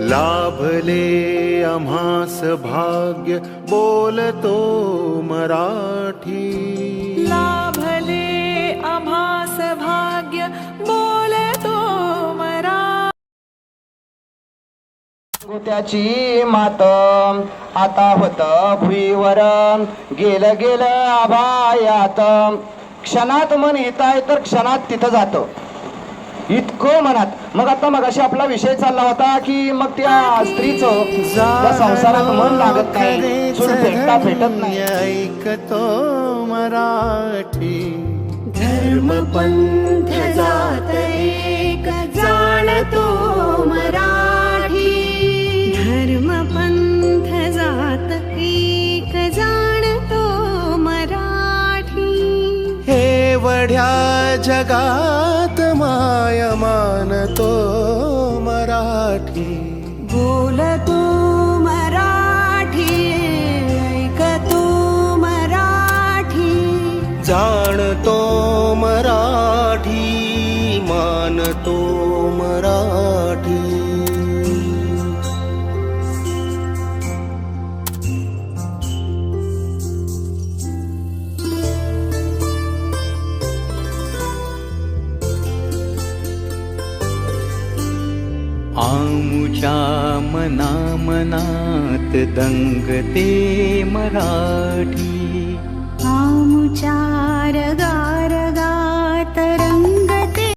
लाभले आम्हास भाग्य बोलतो मराठी. लाभले आम्हास भाग्य बोलतो मरा त्याची मात आता होत भुईवर. गेलं गेलं आभायात. क्षणात मन येत आहे तर क्षणात तिथं जातं. इतकं मनात. मग आता मग आपला विषय चालला होता की मग त्या स्त्रीचं त्या संसारात मन लागत नाही भेटत नाही. ऐकतो मराठी. धर्म वढ्या जगात माय मानतो मराठी. बोलतो मराठी ऐकतो मराठी. जाणतो मराठी मानतो मराठी. आ मना मनात दङ्गते मराठी। आमुचा